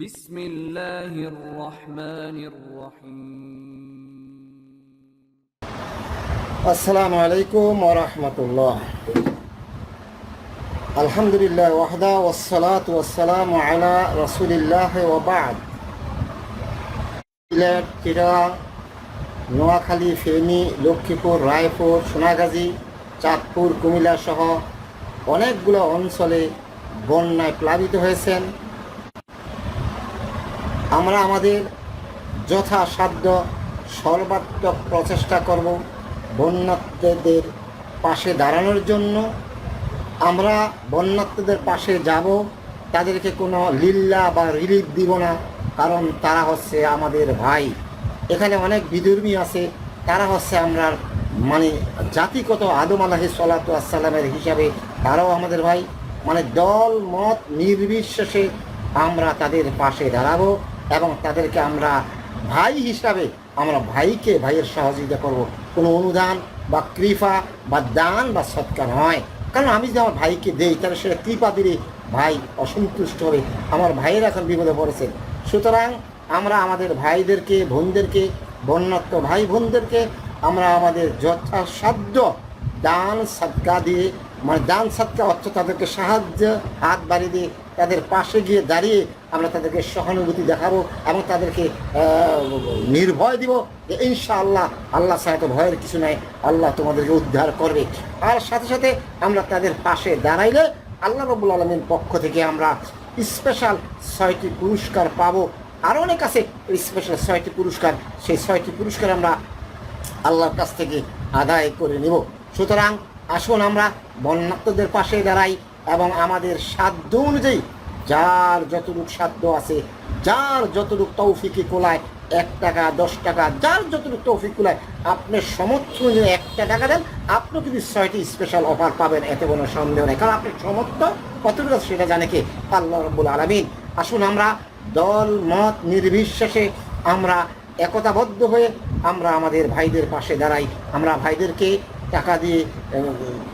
بسم الله الرحمن الرحيم আসসালামু আলাইকুম ওরহমতুল্লাহ আলহামদুলিল্লাহ ওয়াহদা ওসালাত ওয়াসালাম আলা রসুলিল্লাহ ওবাদ সিলেট চিরা নোয়াখালী ফেনী লক্ষ্মীপুর রায়পুর সোনাগাজী চাঁদপুর কুমিল্লা সহ অনেকগুলো অঞ্চলে বন্যায় প্লাবিত হয়েছেন আমরা আমাদের যথাসাধ্য সর্বাত্মক প্রচেষ্টা করব বন্যাত্মদের পাশে দাঁড়ানোর জন্য। আমরা বন্যাত্মদের পাশে যাব, তাদেরকে কোনো লিল্লা বা রিলিফ দিব না, কারণ তারা হচ্ছে আমাদের ভাই। এখানে অনেক বিধর্মী আছে, তারা হচ্ছে আমরা মানে জাতিগত আদম আলাহি সাল্লামের হিসাবে তারাও আমাদের ভাই। মানে দল, মত, নির্বিশেষে আমরা তাদের পাশে দাঁড়াবো। এবং তাদেরকে আমরা ভাই হিসাবে, আমরা ভাইকে, ভাইয়ের সহযোগিতা করব। কোনো অনুদান বা কৃপা বা দান বা সৎকার নয়। কারণ আমি যদি আমার ভাইকে দেই, তাহলে সেটা কৃপা দিলে ভাই অসন্তুষ্ট হবে। আমার ভাইয়ের এখন বিপদে পড়েছে। সুতরাং আমরা আমাদের ভাইদেরকে, বোনদেরকে, বন্যাত্ম ভাই বোনদেরকে আমরা আমাদের যথাসাধ্য দান সৎকা দিয়ে মানে দান সৎকা অর্থ তাদেরকে সাহায্য, হাত বাড়িয়ে দিয়ে তাদের পাশে গিয়ে দাঁড়িয়ে আমরা তাদেরকে সহানুভূতি দেখাবো এবং তাদেরকে নির্ভয় দিব যে ইনশাআল্লাহ, আল্লাহ সাহেব ভয়ের কিছু নাই, আল্লাহ তোমাদেরকে উদ্ধার করবে। আর সাথে সাথে আমরা তাদের পাশে দাঁড়াইলে আল্লাহ রবুল আলমীর পক্ষ থেকে আমরা স্পেশাল ছয়টি পুরস্কার পাবো। আর অনেক আছে স্পেশাল ছয়টি পুরস্কার, সেই ছয়টি পুরস্কার আমরা আল্লাহর কাছ থেকে আদায় করে নিব। সুতরাং আসুন আমরা বন্যাত্মদের পাশে দাঁড়াই এবং আমাদের সাধ্য অনুযায়ী যার যতটুক সাধ্য আছে, যার যতটুক তৌফিকে কোলায়, এক টাকা, দশ টাকা, যার যতটুকু তৌফিক কোলায় আপনার সমর্থ অনুযায়ী একটা টাকা দেন, আপনি কিন্তু ছয়টি স্পেশাল অফার পাবেন, এতে কোনো সন্দেহ নেই। কারণ আপনার সমর্থ, কতটুকু সেটা জানে কে? আল্লাহ রব্বুল আলমিন। আসুন আমরা দল, মত, নির্বিশেষে আমরা একতাবদ্ধ হয়ে আমরা আমাদের ভাইদের পাশে দাঁড়াই। আমরা ভাইদেরকে টাকা দিয়ে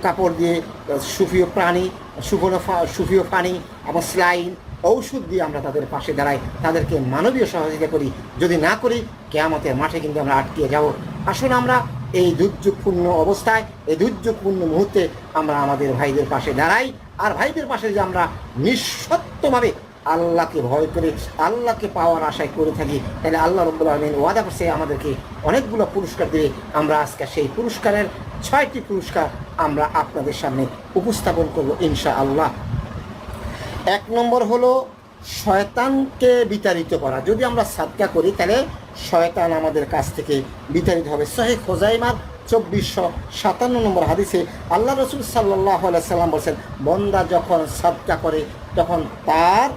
কাপড় দিয়ে সুফিও প্রাণী সুফনো ফা- সুফিও পানি এবং স্লাইন, ঔষধ দিয়ে আমরা তাদের পাশে দাঁড়াই, তাদেরকে মানবীয় সহযোগিতা করি। যদি না করি, কেয়ামতের মাঠে কিন্তু আমরা আটকে যাব। আসুন আমরা এই দুর্যোগপূর্ণ অবস্থায়, এই দুর্যোগপূর্ণ মুহূর্তে আমরা আমাদের ভাইদের পাশে দাঁড়াই, আর ভাইদের পাশে যে আমরা নিঃসত্ত্বভাবে আল্লাহকে ভয় করে, আল্লাহকে পাওয়ার আশায় করে থাকি। তাহলে আল্লাহ রব্বুল আলমিন ওয়াদা করছে আমাদেরকে অনেকগুলো পুরস্কার দিয়ে আমরা আজকে সেই পুরস্কারের ছয়টি পুরস্কার আমরা আপনাদের সামনে উপস্থাপন করব ইনশা আল্লাহ এক নম্বর হলো শয়তানকে বিতাড়িত করা। যদি আমরা সাদকা করি, তাহলে শয়তান আমাদের কাছ থেকে বিতাড়িত হবে। সহে খোজাইমার চব্বিশশো সাতান্ন নম্বর হাদিসে আল্লাহ রসুল সাল্লাহ সাল্লাম বলছেন, বন্দা যখন সাদকা করে, তখন তার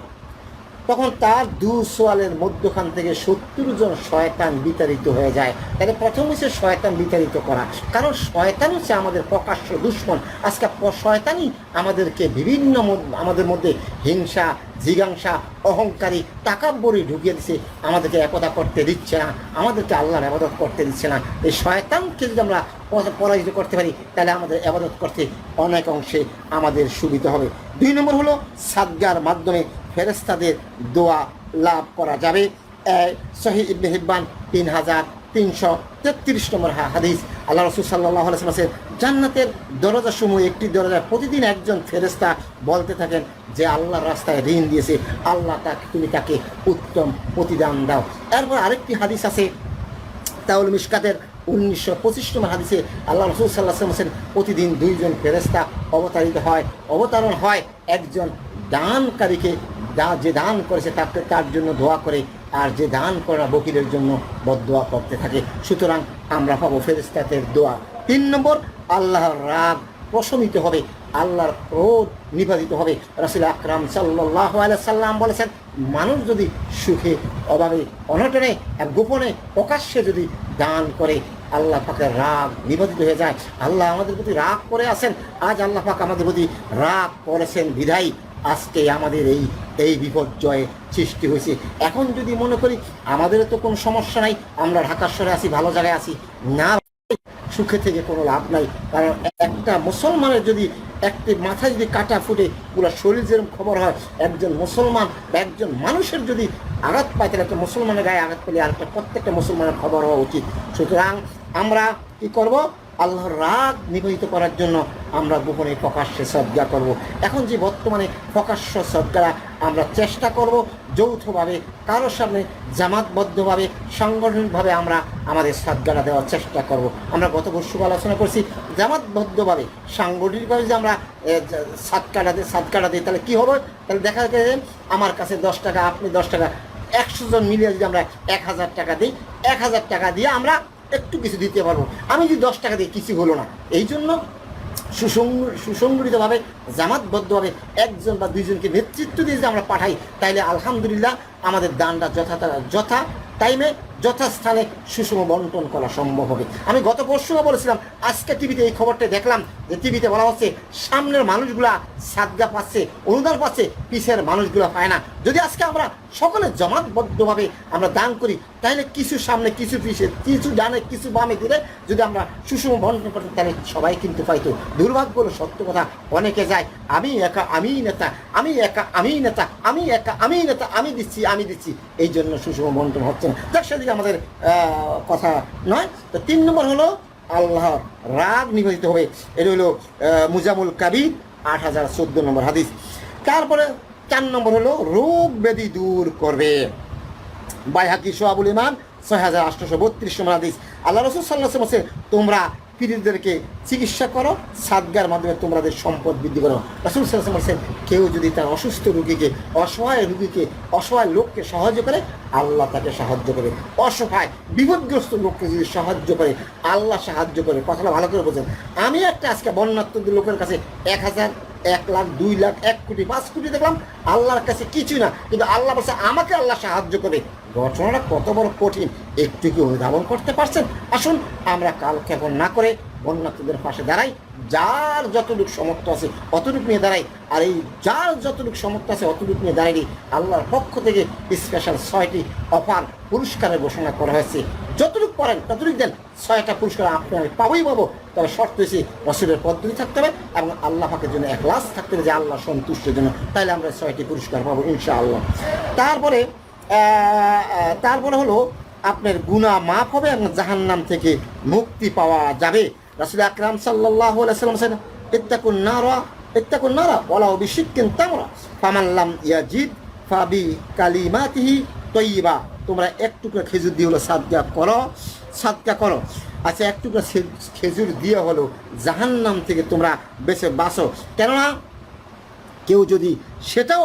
তখন তার দু সোয়ালের মধ্যখান থেকে সত্তর জন শয়তান বিতাড়িত হয়ে যায়। তাহলে প্রথম হচ্ছে শয়তান বিতাড়িত করা। কারণ শয়তান হচ্ছে আমাদের প্রকাশ্য দুশ্মন। আজকে শয়তানই আমাদেরকে বিভিন্ন আমাদের মধ্যে হিংসা, জিজ্ঞাসা, অহংকারী টাকাব্বরি ঢুকিয়ে দিচ্ছে আমাদেরকে একতা করতে দিচ্ছে না। আমাদেরকে আল্লাহর আবাদত করতে দিচ্ছে না। এই শয়তানকে যদি আমরা পরাজিত করতে পারি, তাহলে আমাদের আবাদত করতে অনেক অংশে আমাদের সুবিধা হবে। দুই নম্বর হলো সাদগার মাধ্যমে ফেরেস্তাদের দোয়া লাভ করা যাবে। সহি ইবনে হিব্বান তিন হাজার তিনশো তেত্রিশ নম্বর হাদিস। আল্লাহ রসুল সাল্লাহ আলাইসের জান্নাতের দরজা সমূহ একটি দরজায় প্রতিদিন একজন ফেরেস্তা বলতে থাকেন যে, আল্লাহর রাস্তায় ঋণ দিয়েছে, আল্লাহ তাকে, তুমি তাকে উত্তম প্রতিদান দাও। এরপর আরেকটি হাদিস আছে তাউল মিশকাতের উনিশশো পঁচিশ নম্বর হাদিসে আল্লাহ রসুল সাল্লাহ হোসেন প্রতিদিন দুইজন ফেরেস্তা অবতারিত হয়, অবতারণ হয়। একজন দানকারীকে দা, যে দান করেছে তাকে, তার জন্য দোয়া করে, আর যে দান করা বকিরের জন্য বদোয়া করতে থাকে। সুতরাং আমরা পাবো ফেরেস্তাদের দোয়া। তিন নম্বর, আল্লাহর রাগ প্রশমিত হবে, আল্লাহর ক্রোধ নিবাদিত হবে। রাসুল আকরাম সাল্লাহ সাল্লাম বলেছেন, মানুষ যদি সুখে, অভাবে, অনটনে গোপনে, প্রকাশ্যে যদি দান করে আল্লাহ পাকের রাগ নিবাদিত হয়ে যায়। আল্লাহ আমাদের প্রতি রাগ করে আছেন। আজ আল্লাহ পাক আমাদের প্রতি রাগ করেছেন বিধাই আজকে আমাদের এই এই বিপর্যয়ে সৃষ্টি হয়েছে। এখন যদি মনে করি আমাদের তো কোনো সমস্যা নাই, আমরা ঢাকার শহরে আছি, ভালো জায়গায় আছি, না সুখে থেকে কোনো লাভ নাই। কারণ একটা মুসলমানের যদি একটি মাথায় যদি কাটা ফুটে, পুরো শরীর যেরকম খবর হয়, একজন মুসলমান বা একজন মানুষের যদি আঘাত পায়, তাহলে একটা মুসলমানের গায়ে আঘাত পেলে আর একটা প্রত্যেকটা মুসলমানের খবর হওয়া উচিত। সুতরাং আমরা কি করব আল্লাহর রাগ নিবেদিত করার জন্য আমরা গোপনে প্রকাশ্যে সজ্জা করব। এখন যে বর্তমানে প্রকাশ্য সজ্জা আমরা চেষ্টা করব, যৌথভাবে, কারোর সামনে জামাতবদ্ধভাবে সাংগঠনিকভাবে আমরা আমাদের সজ্জাটা দেওয়ার চেষ্টা করব। আমরা গত বর্ষ আলোচনা করছি, জামাতবদ্ধভাবে, সাংগঠনিকভাবে যে আমরা সাতকাটা দিই সাতকাটা দিই, তাহলে কী হবে তাহলে দেখা যায় যে আমার কাছে দশ টাকা, আপনি দশ টাকা, একশো জন মিলিয়ে যদি আমরা এক হাজার টাকা দিই, এক হাজার টাকা দিয়ে আমরা একটু কিছু দিতে পারব। আমি যদি দশ টাকা দিয়ে কিছু হলো না। এই জন্য সুসংগ সুসংগঠিতভাবে, জামাতবদ্ধভাবে একজন বা দুইজনকে নেতৃত্ব দিয়ে যদি আমরা পাঠাই, তাইলে আলহামদুলিল্লাহ আমাদের দানটা যথা যথা টাইমে যথাস্থানে সুষম বন্টন করা সম্ভব হবে। আমি গত পরশুও বলেছিলাম, আজকে টিভিতে এই খবরটা দেখলাম, যে টিভিতে বলা হচ্ছে, সামনের মানুষগুলা সাদগা পাচ্ছে, অনুদান পাচ্ছে, পিছের মানুষগুলো পায় না। যদি আজকে আমরা সকলে জমাতবদ্ধভাবে আমরা দান করি, তাহলে কিছু সামনে, কিছু পিছে, কিছু ডানে, কিছু বামে দিলে যদি আমরা সুষম বন্টন করতে তাহলে সবাই কিন্তু পাইতো। দুর্ভাগ্য হলো সত্য কথা, অনেকে যায়, আমি একা, আমি নেতা, আমি একা, আমি নেতা, আমি একা, আমি নেতা, আমি দিচ্ছি আমি দিচ্ছি এই জন্য সুষম বন্টন হচ্ছে না। যাক, সেদিকে আমাদের কথা নয়। তো তিন নম্বর হলো আল্লাহ রাগ নিবেদিত হবে। এটা হলো মুজামুল কাবির, আট হাজার চোদ্দ নম্বর হাদিস। তারপরে চার নম্বর হলো, রোগ ব্যাধি দূর করবে। বাইহাকি সোহাবুল ইমান ছয় হাজার আটশোশো বত্রিশ নম্বর হাদিস। আল্লাহ রসুল সাল্লাহ তোমরা পীড়িতদেরকে চিকিৎসা করো, সাদগার মাধ্যমে তোমাদের সম্পদ বৃদ্ধি করো। রসুল সাল্লাহ বলছেন, কেউ যদি তার অসুস্থ রুগীকে, অসহায় রুগীকে, অসহায় লোককে সাহায্য করে, আল্লাহ তাকে সাহায্য করে অসহায়, বিপদগ্রস্ত লোককে যদি সাহায্য করে, আল্লাহ সাহায্য করে কথাটা ভালো করে বোঝেন। আমি একটা আজকে বন্যাত্মক লোকের কাছে এক হাজার, এক লাখ, দুই লাখ, এক কোটি, পাঁচ কোটি দেখলাম, আল্লাহর কাছে কিছুই না। কিন্তু আল্লাহ বলছে, আমাকে আল্লাহ সাহায্য করে ঘটনাটা কত বড় কঠিন। একটু কি অনুধাবন করতে পারছেন? আসুন, আমরা কাল ক্ষেপণ না করে বন্যার্থীদের পাশে দাঁড়াই। যার যতটুকু সমর্থ আছে অতটুকু নিয়ে দাঁড়াই। আর এই যার যতটুক সমর্থ আছে অতটুক নিয়ে দাঁড়াই আল্লাহর পক্ষ থেকে স্পেশাল ছয়টি অফার, পুরস্কারের ঘোষণা করা হয়েছে। যতটুকু পারেন, ততটুক দেন। ছয়টা পুরস্কার আপনি আমি পাবোই পাবো। তবে শর্ত হয়েছে, রসুলের পদ্ধতি থাকতে হবে এবং আল্লাহ পাকের জন্য এক লাশ থাকতে হবে যে আল্লাহ সন্তুষ্টের জন্য। তাহলে আমরা ছয়টি পুরস্কার পাবো ইনশাআল্লাহ। তারপরে তারপরে হলো আপনার গুণা মাফ হবে এবং জাহান্নাম থেকে মুক্তি পাওয়া যাবে। রাসুল আকরাম সাল্লাহ সাল্লাম ইত্তাকুন নারা ইত্তাকুন নারা ওলা অভিষিক্কিন তামরা ফামাল্লাম ইয়াজিদ ফাবি কালিমাতিহি তৈবা তোমরা এক টুকরা খেজুর দিয়ে হলো সাদকা করো সাদকা করো। আচ্ছা এক টুকরা খেজুর দিয়ে হলো জাহান্নাম থেকে তোমরা বেঁচে বাঁচো। কেননা, কেউ যদি সেটাও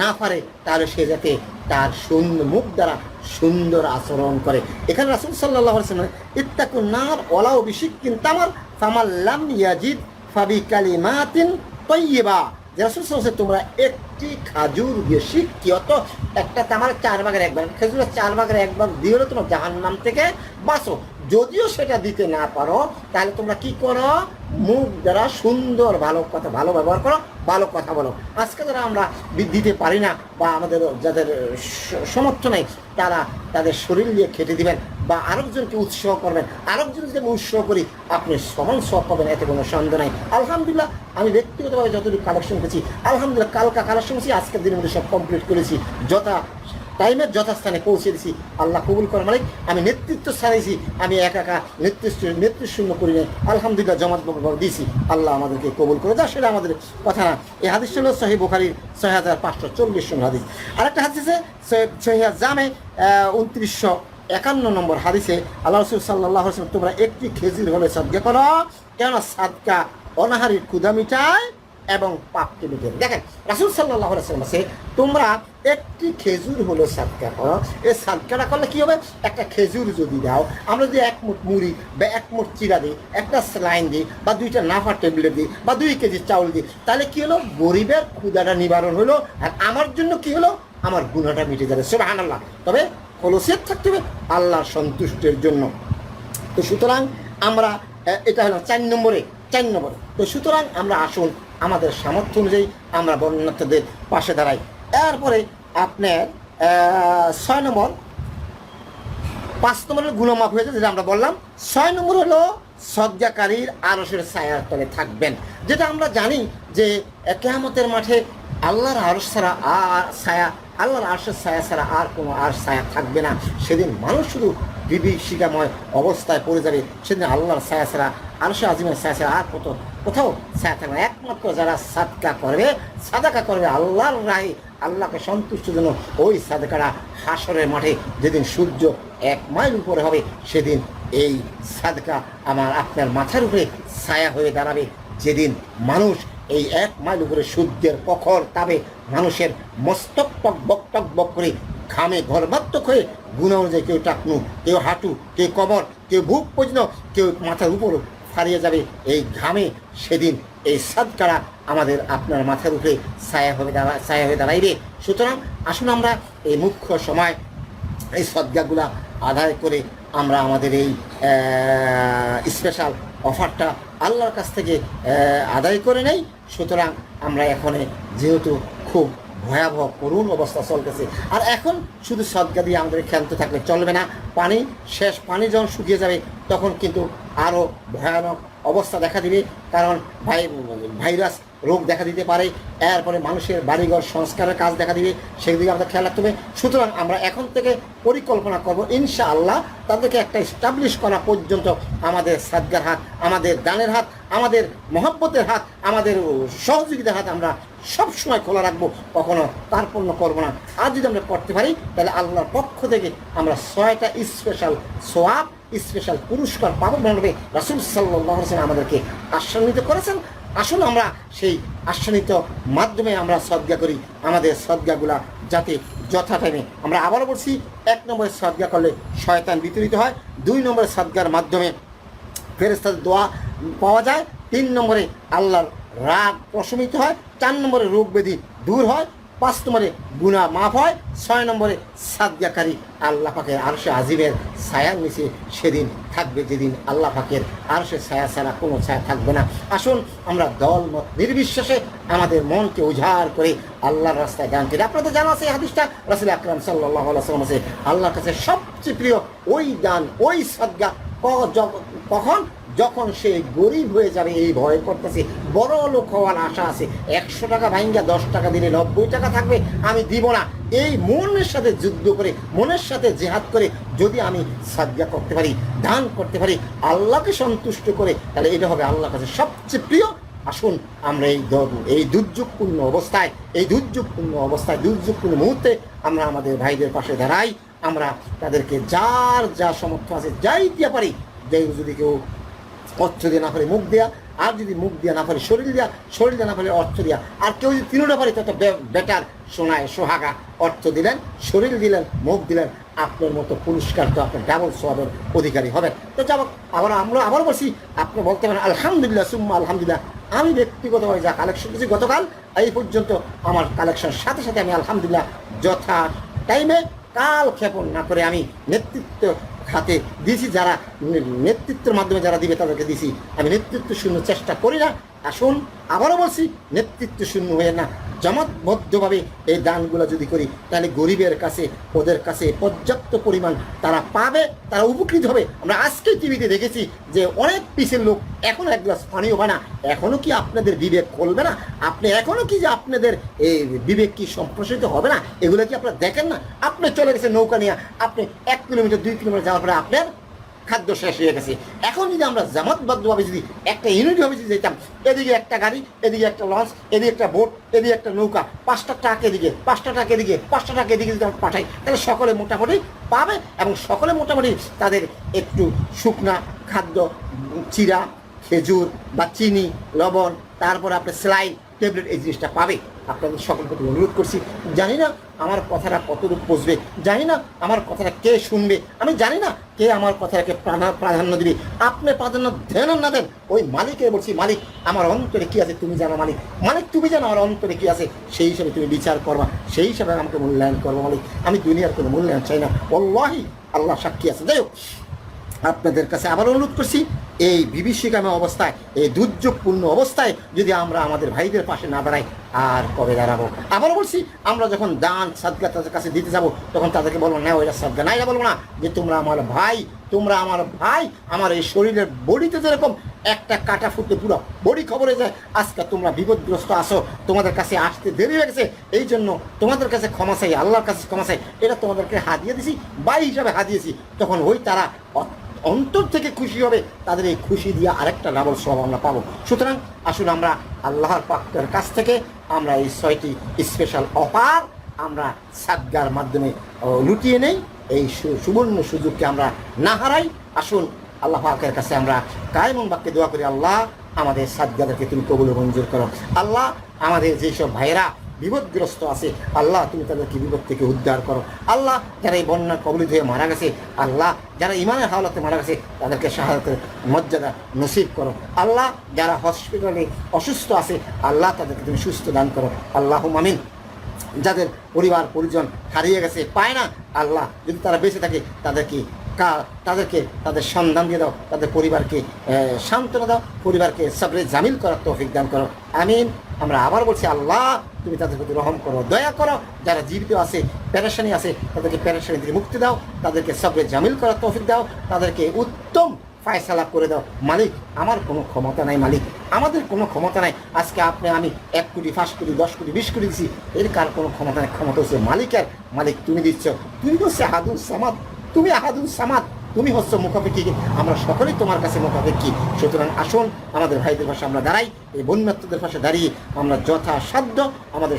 না পারে, তাহলে সে যাতে তার সুন্দর মুখ দ্বারা সুন্দর আচরণ করে। এখানে রাসুল সাল্লাহ ইত্তাকুন নার ওলাও বিশিক্কিন তামার ফামাল্লাম ইয়াজিদ ফাবি কালিমাতিন তৈবা যে রাসুল সাল্লাল্লাহু তোমরা একটি খাজুর বেশি কিয়ত একটা তামার চার ভাগের একবার খেজুরের চার ভাগের একবার দিয়ে হলে তোমার জাহান্নাম থেকে বাঁচো। যদিও সেটা দিতে না পারো, তাহলে তোমরা কি করো? মুখ যারা সুন্দর, ভালো কথা, ভালো ব্যবহার করো, ভালো কথা বলো। আজকে যারা আমরা দিতে পারি না বা আমাদের যাদের সমর্থ নেই, তারা তাদের শরীর দিয়ে খেটে দিবেন বা আরেকজনকে উৎসাহ করবেন। আরেকজন যদি আমি উৎসাহ করি, আপনি সমান সব পাবেন, এতে কোনো সন্দেহ নাই। আলহামদুলিল্লাহ, আমি ব্যক্তিগতভাবে যতটুকু কালেকশন করেছি, আলহামদুলিল্লাহ, কালকা কালেকশন করেছি, আজকের দিনের মধ্যে সব কমপ্লিট করেছি। যথা টাইমের যথাস্থানে পৌঁছে দিছি। আল্লাহ কবুল করে মালিক। আমি নেতৃত্ব ছাড়াইছি। আমি একা একা নেতৃত্ব নেতৃশূন্য করি নাই আলহামদুলিল্লাহ জমাত দিয়েছি। আল্লাহ আমাদেরকে কবুল করে যা সেটা আমাদের কথা না। এই হাদিস হলো সহি বুখারির ছয় হাজার পাঁচশো চল্লিশ নম্বর হাদিস। আরেকটা হাদিস সহিয়া জামে উনত্রিশশো একান্ন নম্বর হাদিসে আল্লাহ রসুল সাল্লাহ তোমরা একটি খেজুর হলে সদ্গা করো। কেন সাদকা অনাহারির ক্ষুদা মিটায় এবং পাপকে মিটে দেখেন, রাসুল সাল্লাহ সাল্লাম তোমরা একটি খেজুর হলো সাদকা। করো এই সাদকাটা করলে কি হবে? একটা খেজুর যদি দাও, আমরা যদি এক মুঠ মুড়ি বা এক মুঠ চিরা দিই, একটা স্লাইন দিই বা দুইটা নাফা টেবিলেট দিই বা দুই কেজি চাউল দিই, তাহলে কি হলো? গরিবের ক্ষুদাটা নিবারণ হলো আর আমার জন্য কি হলো? আমার গুণাটা মিটে যাবে। সেটা আল্লাহ তবে খলসিয়ত থাকতে হবে আল্লাহর সন্তুষ্টের জন্য। তো সুতরাং আমরা এটা হলো চার নম্বরে চার নম্বরে। তো সুতরাং আমরা আসুন আমাদের সামর্থ্য অনুযায়ী আমরা বন্যার্থদের পাশে দাঁড়াই। এরপরে আপনার ছয় নম্বর, পাঁচ নম্বরের গুণমাপ হয়েছে যেটা আমরা বললাম। ছয় নম্বর হলো সজ্জাকারীর আরসের ছায়ার তলে থাকবেন। যেটা আমরা জানি যে, কেয়ামতের মাঠে আল্লাহর আরস ছাড়া আর ছায়া, আল্লাহর আরশের ছায়া ছাড়া আর কোনো আর ছায়া থাকবে না। সেদিন মানুষ শুধু বিভীষিকাময় অবস্থায় পড়ে যাবে। সেদিন আল্লাহর ছায়া ছাড়া আরশে আজিমের ছায়া ছাড়া আর কত কোথাও ছায়া থাকবে একমাত্র যারা সাদকা করবে, সাদাকা করবে আল্লাহর রাহে আল্লাহকে সন্তুষ্ট জন্য ওই সাদকারা হাসরের মাঠে যেদিন সূর্য এক মাইল উপরে হবে, সেদিন এই সাদকা আমার আপনার মাথার উপরে ছায়া হয়ে দাঁড়াবে। যেদিন মানুষ এই এক মাইল উপরে সূর্যের প্রখর তাবে মানুষের মস্তক টক বক টক বক করে ঘামে ঘরবাত্মক হয়ে গুণ অনুযায়ী কেউ টাকনু, কেউ হাঁটু, কেউ কমর কেউ বুক পর্যন্ত কেউ মাথার উপর হারিয়ে যাবে এই ঘামে, সেদিন এই সাদকারা আমাদের আপনার মাথার উপরে ছায়া হয়ে দাঁড়া, ছায়া হয়ে দাঁড়াইবে। সুতরাং আসুন আমরা এই মুখ্য সময় এই সদ্গাগুলা আদায় করে আমরা আমাদের এই স্পেশাল অফারটা আল্লাহর কাছ থেকে আদায় করে নেই। সুতরাং আমরা এখানে যেহেতু খুব ভয়াবহ, করুণ অবস্থা চলতেছে। আর এখন শুধু সদ্গা দিয়ে আমাদের ক্ষান্ত থাকলে চলবে না। পানি, শেষ পানি যখন শুকিয়ে যাবে, তখন কিন্তু আরও ভয়ানক অবস্থা দেখা দিবে, কারণ ভাই, ভাইরাস রোগ দেখা দিতে পারে, এরপরে মানুষের বাড়িঘর সংস্কারের কাজ দেখা দিবে, সেদিকে আমাদের খেয়াল রাখতে হবে। সুতরাং আমরা এখন থেকে পরিকল্পনা করব ইনশা আল্লাহ তাদেরকে একটা স্টাবলিশ করা পর্যন্ত আমাদের সাদগার হাত, আমাদের দানের হাত, আমাদের মহব্বতের হাত, আমাদের সহযোগিতার হাত আমরা সব সময় খোলা রাখব, কখনো কার্পণ্য করব না। আর যদি আমরা করতে পারি, তাহলে আল্লাহর পক্ষ থেকে আমরা ছয়টা স্পেশাল সোয়াব স্পেশাল পুরস্কার পাবো মনে রাসুল সাল্লাহসেন আমাদেরকে আশ্বান্বিত করেছেন। আসুন আমরা সেই আশ্বানিত মাধ্যমে আমরা সদ্গা করি, আমাদের সদ্গাগুলা যাতে যথা টাইমে আমরা আবারও বলছি, এক নম্বরে সদ্গা করলে শয়তান বিতরিত হয়, দুই নম্বরে সদ্গার মাধ্যমে ফেরেস্তাদের দোয়া পাওয়া যায়, তিন নম্বরে আল্লাহর রাগ প্রশমিত হয়, চার নম্বরে রোগ ব্যাধি দূর হয় পাঁচ নম্বরে গুণা মাফ হয়, ছয় নম্বরে সাদগাকারী আল্লাহ পাকের আরশে আজিবের ছায়ার নিচে সেদিন থাকবে যেদিন আল্লাহ পাকের আরশে ছায়া ছাড়া কোনো ছায়া থাকবে না। আসুন আমরা দল মত নির্বিশ্বাসে আমাদের মনকে উজাড় করে আল্লাহর রাস্তায় গান করি। আপনাদের জানা আছে হাদিসটা? রাসুল আকরাম সাল্লাহ সাল্লাম আছে আল্লাহর কাছে সবচেয়ে প্রিয় ওই দান ওই সদ্গা কখন? যখন সে গরিব হয়ে যাবে, এই ভয় করতেছে, বড় লোক হওয়ার আশা আছে। একশো টাকা ভাঙ্গা, দশ টাকা দিলে নব্বই টাকা থাকবে, আমি দিব না। এই মনের সাথে যুদ্ধ করে, মনের সাথে জেহাদ করে যদি আমি সাজ্ঞা করতে পারি, দান করতে পারি, আল্লাহকে সন্তুষ্ট করে, তাহলে এটা হবে আল্লাহর কাছে সবচেয়ে প্রিয়। আসুন, আমরা এই এই দুর্যোগপূর্ণ অবস্থায়, এই দুর্যোগপূর্ণ অবস্থায়, দুর্যোগপূর্ণ মুহূর্তে আমরা আমাদের ভাইদের পাশে দাঁড়াই। আমরা তাদেরকে যার যা সমর্থ আছে, যাই দিয়ে পারি, যাই যদি কেউ অর্থ দিয়ে না পারে মুখ দেয়া, আর যদি মুখ দিয়ে না পারে শরীর দেয়া, শরীর দিয়ে না পারে অর্থ দেয়া। আর কেউ যদি তিনটা পারে, তত বেটার সোনায় সোহাগা অর্থ দিলেন, শরীর দিলেন, মুখ দিলেন, আপনার মতো পুরস্কার তো আপনার ডাবল সবের অধিকারী হবেন। তো যাব আবার আমরা আবার বলছি, আপনি বলতে পারেন, আলহামদুলিল্লাহ, সুম্মা আলহামদুলিল্লাহ। আমি ব্যক্তিগতভাবে যা কালেকশন করেছি গতকাল, এই পর্যন্ত আমার কালেকশনের সাথে সাথে আমি আলহামদুলিল্লাহ যথা টাইমে কাল ক্ষেপণ না করে আমি নেতৃত্ব হাতে দিয়েছি যারা নেতৃত্বের মাধ্যমে যারা দিবে তাদেরকে দিছি। আমি নেতৃত্ব শূন্য চেষ্টা করি না। আসুন, আবারও বলছি নেতৃত্ব শূন্য হয়ে না জমাতবদ্ধভাবে এই দানগুলো যদি করি, তাহলে গরিবের কাছে, ওদের কাছে পর্যাপ্ত পরিমাণ তারা পাবে, তারা উপকৃত হবে। আমরা আজকে টিভিতে দেখেছি যে অনেক পিসের লোক এখনও এক গ্লাস পানিও পায় না এখনও কি আপনাদের বিবেক খুলবে না? আপনি এখনও কি যে আপনাদের এই বিবেক কি সম্প্রসারিত হবে না? এগুলো কি আপনারা দেখেন না? আপনি চলে গেছে নৌকা নিয়ে, আপনি এক কিলোমিটার, দুই কিলোমিটার যাওয়ার পরে আপনার খাদ্য শেষ হয়ে গেছে। এখন যদি আমরা জামাতবদ্ধভাবে যদি একটা ইউনিট ভাবে যদি যেতাম, এদিকে একটা গাড়ি, এদিকে একটা লঞ্চ, এদিকে একটা বোট, এদিকে একটা নৌকা, পাঁচটা ট্রাক এদিকে, পাঁচটা ট্রাক এদিকে, পাঁচটা ট্রাক এদিকে যদি আমরা পাঠাই, তাহলে সকলে মোটামুটি পাবে এবং সকলে মোটামুটি তাদের একটু শুকনা খাদ্য, চিরা, খেজুর বা চিনি, লবণ, তারপর আপনার সেলাই ট্যাবলেট এই জিনিসটা পাবে। আপনাদের সকল প্রতি অনুরোধ করছি। জানি না আমার কথাটা কতটুকু পৌঁছবে জানি না আমার কথাটা কে শুনবে। আমি জানি না কে আমার কথাটাকে প্রাধান্য দিবে। আপনি প্রাধান্য দেন না দেন, ওই মালিকের বলছি, মালিক, আমার অন্তরে কি আছে তুমি জানো, মালিক? মালিক, তুমি জানো আমার অন্তরে কি আছে? সেই হিসাবে তুমি বিচার করবা, সেই হিসাবে আমাকে মূল্যায়ন করব, মালিক। আমি দুনিয়ার কোনো মূল্যায়ন চাই না। অল্লাহি আল্লাহ সাক্ষী আছে। যাই হোক, আপনাদের কাছে আবার অনুরোধ করছি এই বিভীষিকাময় অবস্থায়, এই দুর্যোগপূর্ণ অবস্থায় যদি আমরা আমাদের ভাইদের পাশে না দাঁড়াই, আর কবে দাঁড়াবো? আবার বলছি, আমরা যখন দান সাদগা তাদের কাছে দিতে যাব, তখন তাদেরকে বলব, না, ওইটা সাদগা না এটা বলব না, যে তোমরা আমার ভাই, তোমরা আমার ভাই, আমার এই শরীরের বডিতে যেরকম একটা কাটা ফুটে পুরো বডি খবরে যায়, আজকে তোমরা বিপদগ্রস্ত আসো তোমাদের কাছে আসতে দেরি হয়ে গেছে, এই জন্য তোমাদের কাছে ক্ষমা চাই, আল্লাহর কাছে ক্ষমা চাই। এটা তোমাদেরকে হাদিয়ে দিছি, বাই হিসাবে হাদিয়েছি। তখন ওই তারা অন্তর থেকে খুশি হবে, তাদের এই খুশি দিয়ে আরেকটা ডাবল সব আমরা পাবো। সুতরাং আসলে আমরা আল্লাহর পাকের কাছ থেকে আমরা এই ছয়টি স্পেশাল অফার আমরা সাদগার মাধ্যমে লুটিয়ে নেই। এই সুবর্ণ সুযোগকে আমরা না হারাই। আসুন আল্লাহ পাকের কাছে আমরা কায়মন বাক্যে দোয়া করি, আল্লাহ আমাদের সাদগাদেরকে তুমি কবুল মঞ্জুর করো। আল্লাহ আমাদের যেসব ভাইয়েরা বিপদগ্রস্ত আছে। আল্লাহ, তুমি তাদেরকে বিপদ থেকে উদ্ধার করো। আল্লাহ, যারা এই বন্যা কবলিত হয়ে মারা গেছে, আল্লাহ, যারা ইমানের হাওলাতে মারা গেছে, তাদেরকে শাহাদাতের মর্যাদা নসিব করো। আল্লাহ, যারা হসপিটালে অসুস্থ আছে, আল্লাহ, তাদেরকে তুমি সুস্থ দান করো। আল্লাহ মামিন যাদের পরিবার, পরিজন হারিয়ে গেছে, পায় না, আল্লাহ, যদি তারা বেঁচে থাকে, তাদেরকে কা, তাদেরকে তাদের সন্ধান দিয়ে দাও, তাদের পরিবারকে সান্ত্বনা দাও, পরিবারকে সবরে জামিল করার তৌফিক দান করো। আমিন। আমরা আবার বলছি, আল্লাহ তুমি তাদের প্রতি রহম করো, দয়া করো। যারা জীবিত আছে প্যারেশানি আছে, তাদেরকে প্যারেশানি থেকে মুক্তি দাও, তাদেরকে সবরে জামিল করার তৌফিক দাও, তাদেরকে উত্তম ফায়সালা করে দাও। মালিক, আমার কোনো ক্ষমতা নাই, মালিক, আমাদের কোনো ক্ষমতা নাই। আজকে আপনি আমি এক কোটি, পাঁচ কোটি, দশ কোটি, বিশ কোটি দিচ্ছি এর কার কোনো ক্ষমতা নাই? ক্ষমতা হচ্ছে মালিকের। মালিক, তুমি দিচ্ছ। তুমি হচ্ছে আহাদুল সামাদ, তুমি আহাদুল সামাদ। তুমি হচ্ছ মুখাপেক্ষি। আমরা সকলেই তোমার কাছে মুখাপেক্ষি। সুতরাং আসুন, আমাদের ভাইদের পাশে আমরা দাঁড়াই, এই বন্যাত্মদের পাশে দাঁড়িয়ে আমরা যথাসাধ্য, আমাদের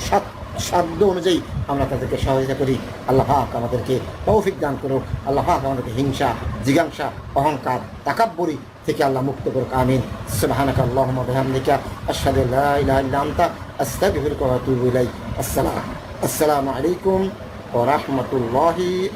সাধ্য- অনুযায়ী আমরা তাদেরকে সহযোগিতা করি। আল্লাহ আমাদেরকে তৌফিক দান করো আল্লাহ পাক আমাদেরকে হিংসা, জিজ্ঞাসা, অহংকার, তাকাব্বরি থেকে আল্লাহ মুক্ত করুক। আমিন। আসসালাম। আসসালামু আলাইকুম ওয়া রাহমাতুল্লাহি